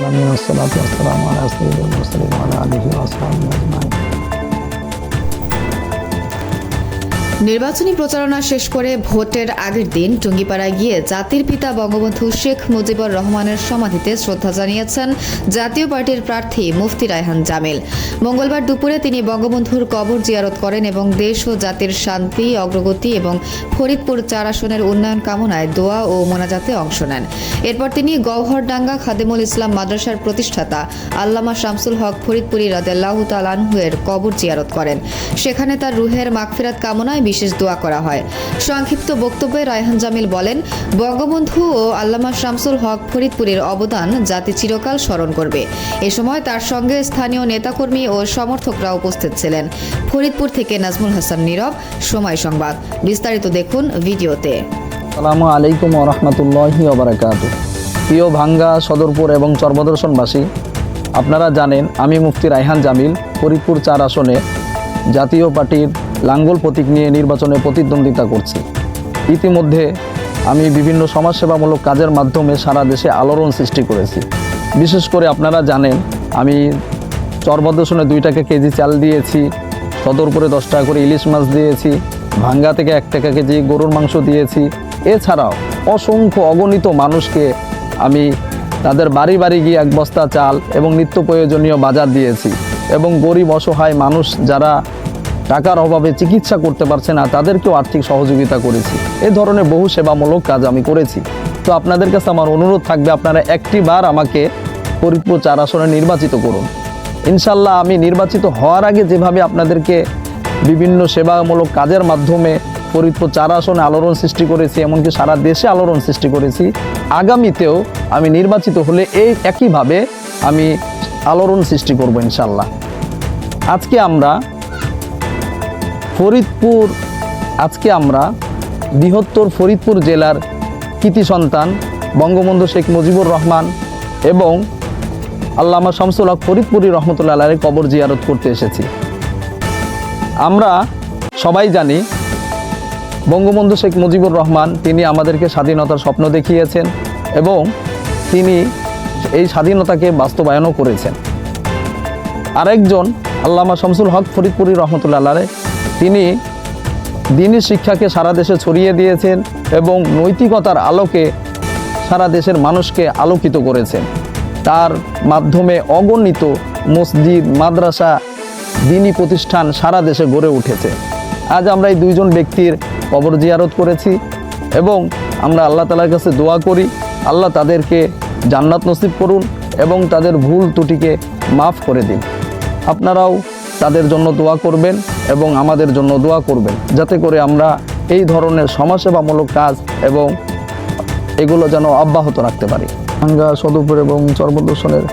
আলমিন আসসালাত আসসালাম আলাহ সঈদ মুসলিম আলহি আসসালাম নির্বাচনী প্রচারণা শেষ করে ভোটের আগের দিন টুঙ্গিপাড়ায় গিয়ে জাতির পিতা বঙ্গবন্ধু শেখ মুজিবুর রহমানের সমাধিতে শ্রদ্ধা জানিয়েছেন জাতীয় পার্টির প্রার্থী মুফতি রায়হান জামিল। মঙ্গলবার দুপুরে তিনি বঙ্গবন্ধুর কবর জিয়ারত করেন এবং দেশ ও জাতির শান্তি, অগ্রগতি এবং ফরিদপুর চার আসনের উন্নয়ন কামনায় দোয়া ও মোনাজাতে অংশ নেন। এরপর তিনি গওহরডাঙ্গা খাদেমুল ইসলাম মাদ্রাসার প্রতিষ্ঠাতা আল্লামা শামসুল হক ফরিদপুরি রাদেল্লাহ তালানহুয়ের কবর জিয়ারত করেন। সেখানে তার রুহের মাগফিরাত কামনায় বিশেষ দোয়া করা হয়। সংক্ষিপ্ত বক্তব্যে রায়হান জামিল বলেন, বঙ্গবন্ধু ও আল্লামা শামসুল হক ফরিদপুরের অবদান জাতি চিরকাল স্মরণ করবে। এ সময় তার সঙ্গে স্থানীয় নেতাকর্মী ও সমর্থকরা উপস্থিত ছিলেন। ফরিদপুর থেকে নাজমুল হাসান নীরব, সময় সংবাদ। বিস্তারিত দেখুন ভিডিওতে। আসসালামু আলাইকুম রহমতুল্লাহি ওবরাকাত প্রিয় ভাঙ্গা, সদরপুর এবং চর্বদর্শনবাসী আপনারা জানেন, আমি মুফতি রায়হান জামিল, ফরিদপুর চার আসনে জাতীয় পার্টির লাঙ্গল প্রতীক নিয়ে নির্বাচনে প্রতিদ্বন্দ্বিতা করছি। ইতিমধ্যে আমি বিভিন্ন সমাজসেবামূলক কাজের মাধ্যমে সারা দেশে আলোড়ন সৃষ্টি করেছি। বিশেষ করে আপনারা জানেন, আমি চরবদর্শনে দুই টাকা কেজি চাল দিয়েছি সদরপুরে দশ টাকা করে ইলিশ মাছ দিয়েছি, ভাঙ্গা থেকে এক টাকা কেজি গরুর মাংস দিয়েছি। এছাড়াও অসংখ্য অগণিত মানুষকে আমি তাদের বাড়ি বাড়ি গিয়ে এক বস্তা চাল এবং নিত্য প্রয়োজনীয় বাজার দিয়েছি এবং গরিব অসহায় মানুষ যারা টাকার অভাবে চিকিৎসা করতে পারছে না, তাদেরকেও আর্থিক সহযোগিতা করেছি। এ ধরনের বহু সেবামূলক কাজ আমি করেছি। তো আপনাদের কাছে আমার অনুরোধ থাকবে, আপনারা একটি বার আমাকে ফরিদপুর চার আসনে নির্বাচিত করুন। ইনশাল্লাহ আমি নির্বাচিত হওয়ার আগে যেভাবে আপনাদেরকে বিভিন্ন সেবামূলক কাজের মাধ্যমে ফরিদপুর চার আসনে আলোড়ন সৃষ্টি করেছি, এমনকি সারা দেশে আলোড়ন সৃষ্টি করেছি, আগামীতেও আমি নির্বাচিত হলে এই একইভাবে আমি আলোড়ন সৃষ্টি করব ইনশাল্লাহ। আজকে আমরা ফরিদপুর, আজকে আমরা বৃহত্তর ফরিদপুর জেলার কৃতি সন্তান বঙ্গবন্ধু শেখ মুজিবুর রহমান এবং আল্লামা শামসুল হক ফরিদপুরি রহমতুল্লাহ আলাহের কবর জিয়ারত করতে এসেছি। আমরা সবাই জানি বঙ্গবন্ধু শেখ মুজিবুর রহমান তিনি আমাদেরকে স্বাধীনতার স্বপ্ন দেখিয়েছেন এবং তিনি এই স্বাধীনতাকে বাস্তবায়নও করেছেন। আরেকজন আল্লামা শামসুল হক ফরিদপুরি রহমতুল্লাহ আলাহ তিনি দিনী শিক্ষাকে সারা দেশে ছড়িয়ে দিয়েছেন এবং নৈতিকতার আলোকে সারা দেশের মানুষকে আলোকিত করেছেন। তার মাধ্যমে অগণিত মসজিদ, মাদ্রাসা, দিনী প্রতিষ্ঠান সারা দেশে গড়ে উঠেছে। আজ আমরা এই দুইজন ব্যক্তির কবর জিয়ারত করেছি এবং আমরা আল্লাহ তালার কাছে দোয়া করি, আল্লাহ তাদেরকে জান্নাত নসিব করুন এবং তাদের ভুল ত্রুটিকে মাফ করে দিন। আপনারাও তাদের জন্য দোয়া করবেন এবং আমাদের জন্য দোয়া করবেন। যাতে করে আমরা এই ধরনের সমাজসেবামূলক কাজ এবং এগুলো যেন অব্যাহত রাখতে পারি। ভাঙ্গা সদরপুর এবং চর্বদর্শনের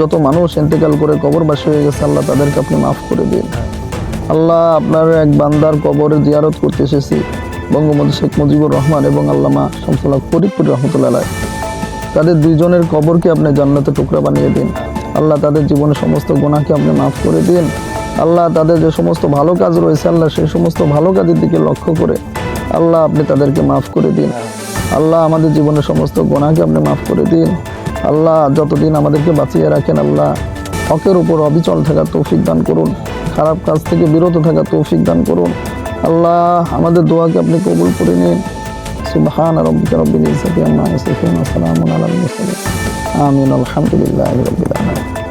যত মানুষ ইন্তেকাল করে কবরবাসী হয়ে গেছে, আল্লাহ তাদেরকে আপনি মাফ করে দিন। আল্লাহ আপনার এক বান্দার কবরে জিয়ারত করতে এসেছি, বঙ্গবন্ধু শেখ মুজিবুর রহমান এবং আল্লামা শামসুল্লাহ ফরিদপুর রহমতুল্লাহ। তাদের দুইজনের কবরকে আপনি জান্নাতে টুকরা বানিয়ে দিন। আল্লাহ তাদের জীবনের সমস্ত গুণাকে আপনি মাফ করে দিন। আল্লাহ তাদের যে সমস্ত ভালো কাজ রয়েছে, আল্লাহ সেই সমস্ত ভালো কাজের দিকে লক্ষ্য করে আল্লাহ আপনি তাদেরকে মাফ করে দিন। আল্লাহ আমাদের জীবনের সমস্ত গোনাকে আপনি মাফ করে দিন। আল্লাহ যতদিন আমাদেরকে বাঁচিয়ে রাখেন, আল্লাহ হকের উপর অবিচল থাকার তৌফিক দান করুন। খারাপ কাজ থেকে বিরত থাকার তৌফিক দান করুন। আল্লাহ আমাদের দোয়াকে আপনি কবুল করে নিন। সুবহান রব্বিকা রব্বিল ইজ্জাতি আম্মা ইয়াসিফুন ওয়া সালামুন আলাল মুরসালিন। আমিন। আলহামদুলিল্লাহি রাব্বিল আলামিন।